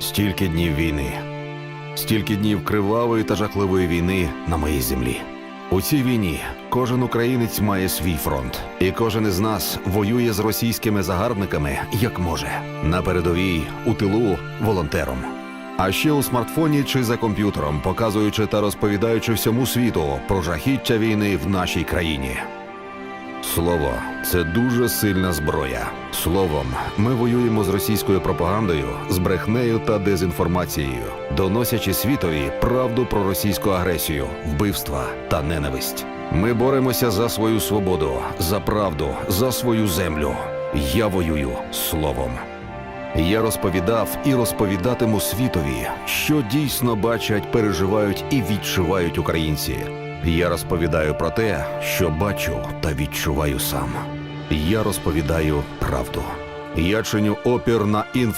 Стільки днів війни, стільки днів кривавої та жахливої війни на моїй землі. У цій війні кожен українець має свій фронт, і кожен із нас воює з російськими загарбниками як може на передовій, у тилу, волонтером. А ще у смартфоні чи за комп'ютером, показуючи та розповідаючи всьому світу про жахіття війни в нашій країні. Слово це дуже сильна зброя. Словом, ми воюємо з російською пропагандою, з брехнею та дезінформацією, доносячи світові правду про російську агресію, вбивства та ненависть. Ми боремося за свою свободу, за правду, за свою землю. Я воюю словом. Я розповідав і розповідатиму світові, що дійсно бачать, переживають і відчувають українці. Я розповідаю про те, що бачу та відчуваю сам. Я розповідаю правду. Я чиню опір на інформацію.